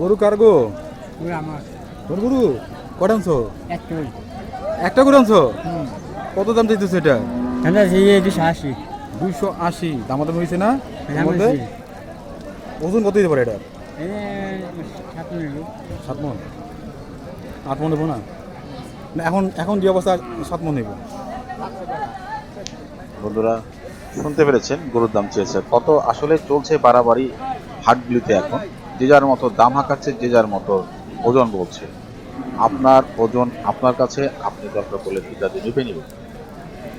গরু কার গো? আমার। তোর গরু? কটা আনছো? একটা গরু। আনছো? কত দাম চাইতেছো এটা? হ্যাঁ দুশো আশি। দুইশো আশি। দামাদাম হয়েছে না? হ্যাঁ? ওজন কত দিতে পারে এটা? সাত মন? আট মন দেবো না? না এখন এখন যে অবস্থা সাত মন নেব। বন্ধুরা শুনতে পেরেছেন গরুর দাম চেয়েছে। কত আসলে চলছে বাড়াবাড়ি হাটগুলিতে এখন। যে যার মতো দাম হাঁকাচ্ছে, যে যার মতো ওজন বলছে। আপনার ওজন আপনার কাছে, আপনি দরকার করলে দিয়ে মেপে নেবেন।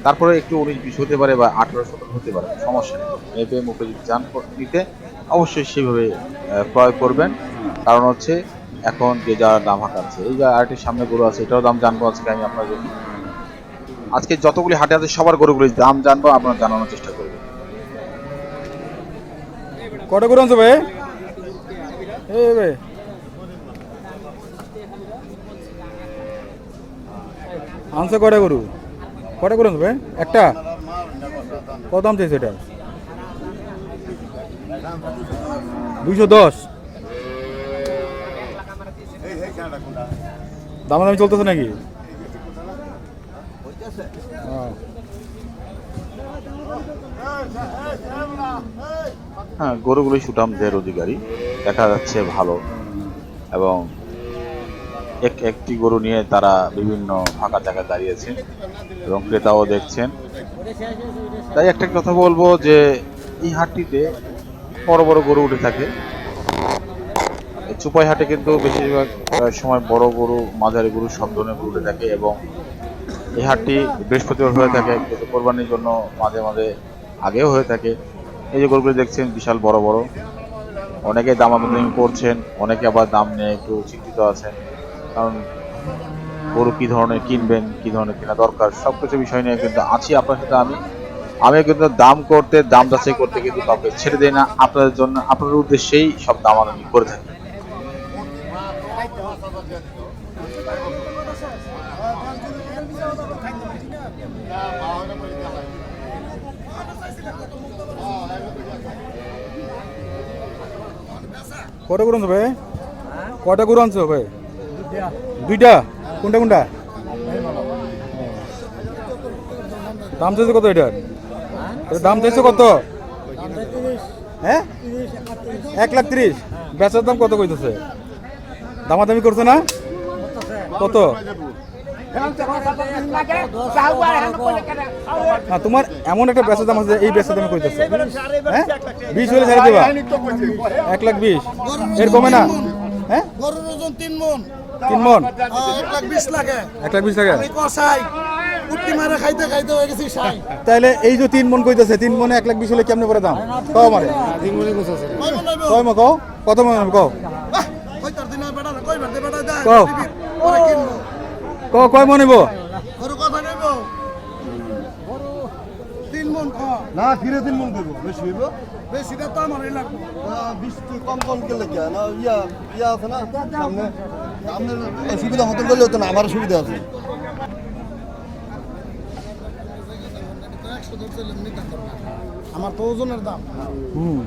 তারপরে একটু উনিশ বিশ হতে পারে বা আঠারো সতেরো হতে পারে, সমস্যা নেই। মেপে, মুখে যদি চান নিতে, অবশ্যই সেভাবে ক্রয় করবেন। কারণ হচ্ছে, এখন যে যার দাম হাঁকাচ্ছে, এই যে আরেকটি সামনে গরু আছে এটাও দাম জানব আজকে আমি আপনার জন্য আজকে যতগুলি হাটে আছে, সবার গরুগুলির দাম জানব, আপনার জানানোর চেষ্টা করবেন। কটা গরু আনছো ভাই? আনছো কটা গরু কটা গরু ভাই? একটা? কত দাম চাইছে এটা? দুইশো দশ। দামাদামি চলতেছে নাকি? হ্যাঁ। গরুগুলি সুঠামদের অধিকারী দেখা যাচ্ছে ভালো। এবং এক, একটি গরু নিয়ে তারা বিভিন্ন ফাঁকা জায়গায় দাঁড়িয়েছে এবং ক্রেতাও দেখছেন। তাই একটা কথা বলব যে, এই হাটটিতে বড় বড় গরু উঠে থাকে। চুপাই হাটে কিন্তু বেশিরভাগ সময় বড় গরু, মাঝারি গরু সব ধরনের গরু উঠে থাকে এবং এই হাটটি বৃহস্পতিবার হয়ে থাকে, কিন্তু কোরবানির জন্য মাঝে মাঝে আগেও হয়ে থাকে। এই যে গরুগুলো দেখছেন, বিশাল বড় বড়। অনেকে দামাদামি করছেন, অনেকে আবার দাম নিয়ে একটু চিন্তিত আছেন। কারণ গরু কি ধরনের কিনবেন, কি ধরনের কেনা দরকার সব কিছু বিষয় নিয়ে কিন্তু আছি আপনার সাথে আমি। আমি কিন্তু দাম করতে, দাম যাচাই করতে কিন্তু কাউকে ছেড়ে দেই না। আপনাদের জন্য, আপনাদের উদ্দেশ্যেই সব দাম দামাদামি করে থাকি। কটা গরু আনছো ভাই? কটা গরু আনছো ভাই? দুইটা। কোনটা কোনটা? দাম চাইছে কত এটার? এটার দাম চাইছে কত? হ্যাঁ? এক লাখ তিরিশ। বেচার দাম কত কইতেছে? দামাদামি করছে না? কত? না তোমার এমন একটা বেচার দাম আছে এই বেচার দামে কইতেছে হ্যাঁ? বিশ হলে ছেড়ে দেবা। এক লাখ বিশ। এর কমে না। হ্যাঁ? ওজন তিন মন। তিন মন এক লাখ বিশ লাগে। এক লাখ বিশ হয়ে সাই তাহলে এই যে তিন মন কইতেছে, তিন মনে এক লাখ বিশ হলে কেমনে করে দাম? কও মারে কয় মো কও? কত মন কও? কও। কয় মন হইব গরু কথা নেব। তিন মন ক। না ফিরে তিন মন দেবো। বেশি হইব? বেশিটা তো আমার এই লাগবে বিশ কম কম গেলে কি? না ইয়া ইয়া আছে না? সামনে আপনার সুবিধা মতন করলে হতো না আমার সুবিধা আছে। আমার তো ওজনের দাম। হুম।